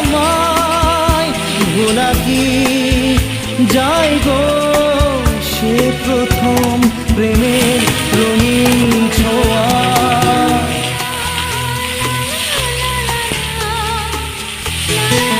আমায় ভোলা কি যাই গো সে প্রথম প্রেমের রঙিন ছোঁয়া Yeah.